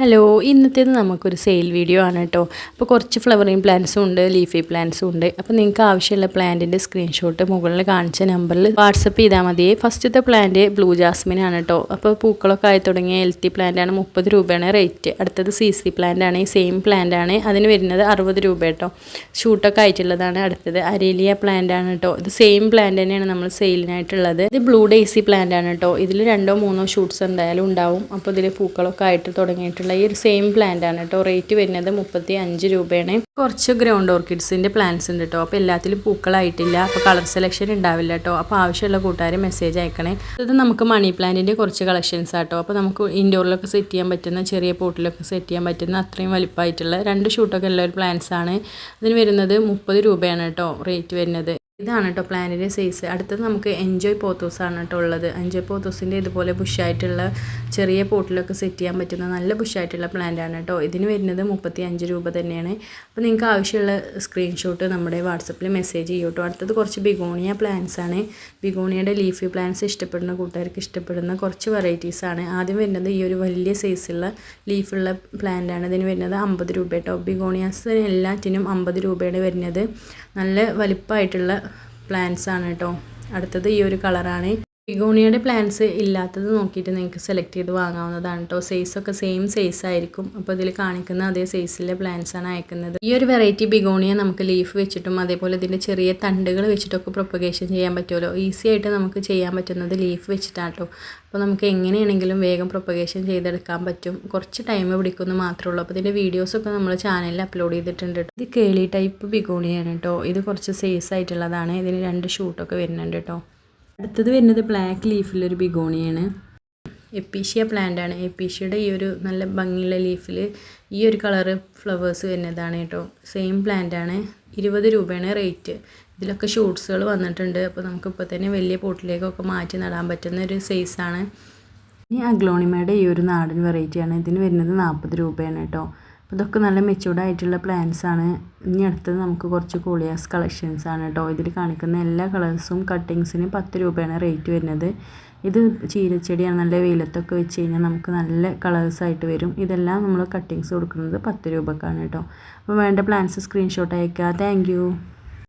Hello ഇന്നത്തേത് നമുക്കൊരു sale video ആണ് കേട്ടോ അപ്പോൾ കുറച്ച് ഫ്ലവറിങ് പ്ലാന്റ്സും ഉണ്ട് ലീഫി പ്ലാന്റ്സും ഉണ്ട്. അപ്പോൾ നിങ്ങൾക്ക് ആവശ്യമുള്ള പ്ലാന്റിന്റെ സ്ക്രീൻഷോട്ട് മുകളിൽ കാണിച്ച നമ്പറിൽ വാട്സപ്പ് ചെയ്താൽ മതി. ഫസ്റ്റത്തെ പ്ലാന്റ് ബ്ലൂ ജാസ്മിൻ ആണ് കേട്ടോ അപ്പോൾ പൂക്കളൊക്കെ ആയി തുടങ്ങിയ എൽത്തി ആണ് മുപ്പത് രൂപയാണ് റേറ്റ് അടുത്തത് സി സി ആണ്. ഈ സെയിം ആണ്. അതിന് വരുന്നത് അറുപത് രൂപ കേട്ടോ ഷൂട്ടൊക്കെ ആയിട്ടുള്ളതാണ് അടുത്തത്. അരേലിയ ആണ് കേട്ടോ ഇത് സെയിം പ്ലാന്റ് തന്നെയാണ് നമ്മൾ സെയിലിനായിട്ടുള്ളത് ഇത് ബ്ലൂ ഡേസി ആണ് കേട്ടോ ഇതിൽ രണ്ടോ മൂന്നോ ഷൂട്ട്സ് എന്തായാലും ഉണ്ടാവും. അപ്പോൾ ഇതിൽ പൂക്കളൊക്കെ ആയിട്ട് തുടങ്ങിയിട്ടുള്ള ഈ ഒരു സെയിം ആണ് കേട്ടോ റേറ്റ് വരുന്നത് മുപ്പത്തി അഞ്ച് രൂപയാണ്. കുറച്ച് ഗ്രൗണ്ട് ഓർക്കിഡ്സിന്റെ പ്ലാന്റ്സ് ഉണ്ട് കേട്ടോ അപ്പോൾ എല്ലാത്തിലും പൂക്കളായിട്ടില്ല. അപ്പോൾ കളർ സെലക്ഷൻ ഉണ്ടാവില്ല കേട്ടോ അപ്പോൾ ആവശ്യമുള്ള കൂട്ടുകാർ മെസ്സേജ് അയക്കണേ. ഇത് നമുക്ക് മണി പ്ലാന്റിന്റെ കുറച്ച് കളക്ഷൻസ് ആട്ടോ അപ്പോൾ നമുക്ക് ഇൻഡോറിലൊക്കെ സെറ്റ് ചെയ്യാൻ പറ്റുന്ന ചെറിയ പോട്ടിലൊക്കെ സെറ്റ് ചെയ്യാൻ പറ്റുന്ന അത്രയും വലിപ്പമായിട്ടുള്ള രണ്ട് ഷൂട്ടൊക്കെ ഉള്ള ഒരു പ്ലാന്റ്സ് ആണ്. അതിന് വരുന്നത് മുപ്പത് രൂപയാണ് കേട്ടോ റേറ്റ് വരുന്നത്. ഇതാണ് കേട്ടോ പ്ലാനിന്റെ സൈസ്. അടുത്തത് നമുക്ക് എൻജോയ് പോത്തോസ് ആണ് കേട്ടോ ഉള്ളത്. എൻജോയ് പോത്തോസിന്റെ ഇതുപോലെ ബുഷായിട്ടുള്ള ചെറിയ പോട്ടിലൊക്കെ സെറ്റ് ചെയ്യാൻ പറ്റുന്ന നല്ല ബുഷായിട്ടുള്ള പ്ലാന്റ് ആണ് കേട്ടോ ഇതിന് വരുന്നത് മുപ്പത്തി അഞ്ച് രൂപ തന്നെയാണ്. അപ്പോൾ നിങ്ങൾക്ക് ആവശ്യമുള്ള സ്ക്രീൻഷോട്ട് നമ്മുടെ വാട്സപ്പിൽ മെസ്സേജ് ചെയ്യും കേട്ടോ അടുത്തത് കുറച്ച് ബിഗോണിയ പ്ലാന്റ്സ് ആണ്. ബിഗോണിയയുടെ ലീഫി പ്ലാന്റ്സ് ഇഷ്ടപ്പെടുന്ന കൂട്ടുകാർക്ക് ഇഷ്ടപ്പെടുന്ന കുറച്ച് വെറൈറ്റീസ് ആണ്. ആദ്യം വരുന്നത് ഈ ഒരു വലിയ സൈസുള്ള ലീഫുള്ള പ്ലാന്റ് ആണ്. ഇതിന് വരുന്നത് അമ്പത് രൂപ കേട്ടോ ബിഗോണിയാസ് എല്ലാറ്റിനും അമ്പത് രൂപയാണ് വരുന്നത്. നല്ല വലിപ്പമായിട്ടുള്ള പ്ലാന്റ്സ് ആണ് കേട്ടോ അടുത്തത് ഈ ഒരു കളറാണ് ബിഗോണിയയുടെ പ്ലാന്റ്സ് ഇല്ലാത്തത് നോക്കിയിട്ട് നിങ്ങൾക്ക് സെലക്ട് ചെയ്ത് വാങ്ങാവുന്നതാണ് കേട്ടോ സൈസൊക്കെ സെയിം സൈസ് ആയിരിക്കും. അപ്പോൾ ഇതിൽ കാണിക്കുന്ന അതേ സൈസിലെ പ്ലാന്റ്സ് ആണ് അയക്കുന്നത്. ഈ ഒരു വെറൈറ്റി ബിഗോണിയ നമുക്ക് ലീഫ് വെച്ചിട്ടും അതേപോലെ ഇതിന്റെ ചെറിയ തണ്ടുകൾ വെച്ചിട്ടൊക്കെ പ്രൊപ്പഗേഷൻ ചെയ്യാൻ പറ്റുമല്ലോ. ഈസി ആയിട്ട് നമുക്ക് ചെയ്യാൻ പറ്റുന്നത് ലീഫ് വെച്ചിട്ടാണ് കേട്ടോ അപ്പോൾ നമുക്ക് എങ്ങനെയാണെങ്കിലും വേഗം പ്രൊപ്പഗേഷൻ ചെയ്തെടുക്കാൻ പറ്റും. കുറച്ച് ടൈം പിടിക്കുന്നു മാത്രമേ ഉള്ളൂ. അപ്പോൾ ഇതിന്റെ വീഡിയോസൊക്കെ നമ്മൾ ചാനലിൽ അപ്ലോഡ് ചെയ്തിട്ടുണ്ട് ഇത് കേളി ടൈപ്പ് ബിഗോണിയാണ് കേട്ടോ ഇത് കുറച്ച് സൈസ് ആയിട്ടുള്ളതാണ്. ഇതിന് രണ്ട് ഷൂട്ടൊക്കെ വരുന്നുണ്ട് കേട്ടോ അടുത്തത് വരുന്നത് ബ്ലാക്ക് ലീഫിലൊരു ബിഗോണിയാണ്. എപ്പീഷ്യ പ്ലാന്റ് ആണ്. എപ്പീഷ്യയുടെ ഈ ഒരു നല്ല ഭംഗിയുള്ള ലീഫിൽ ഈ ഒരു കളറ് ഫ്ലവേഴ്സ് വരുന്നതാണ് കേട്ടോ. സെയിം പ്ലാന്റ് ആണ്. ഇരുപത് രൂപയാണ് റേറ്റ് ഇതിലൊക്കെ ഷൂട്ട്സുകൾ വന്നിട്ടുണ്ട്. അപ്പോൾ നമുക്കിപ്പോൾ തന്നെ വലിയ പോട്ടിലേക്കൊക്കെ മാറ്റി നടാൻ പറ്റുന്ന ഒരു സൈസാണ് ഇനി അഗ്ലോണിമയുടെ ഈ ഒരു നാടൻ വെറൈറ്റിയാണ് ഇതിന് വരുന്നത് നാൽപ്പത് രൂപയാണ് കേട്ടോ. അപ്പോൾ ഇതൊക്കെ നല്ല പ്ലാന്റ്സ് ആണ്. ഇനി അടുത്തത് നമുക്ക് കുറച്ച് കൂളിയാസ് കളക്ഷൻസ് ആണ് കേട്ടോ ഇതിൽ കാണിക്കുന്ന എല്ലാ കളേഴ്സും കട്ടിങ്സിന് പത്ത് രൂപയാണ് റേറ്റ് വരുന്നത്. ഇത് ചീരച്ചെടിയാണ് നല്ല വെയിലത്തൊക്കെ വെച്ച് കഴിഞ്ഞാൽ നമുക്ക് നല്ല കളേഴ്സ് ആയിട്ട് വരും. ഇതെല്ലാം നമ്മൾ കട്ടിങ്സ് കൊടുക്കുന്നത് പത്ത് രൂപക്കാണ് കേട്ടോ അപ്പോൾ വേണ്ട പ്ലാന്റ്സ് സ്ക്രീൻഷോട്ട് അയക്കുക താങ്ക്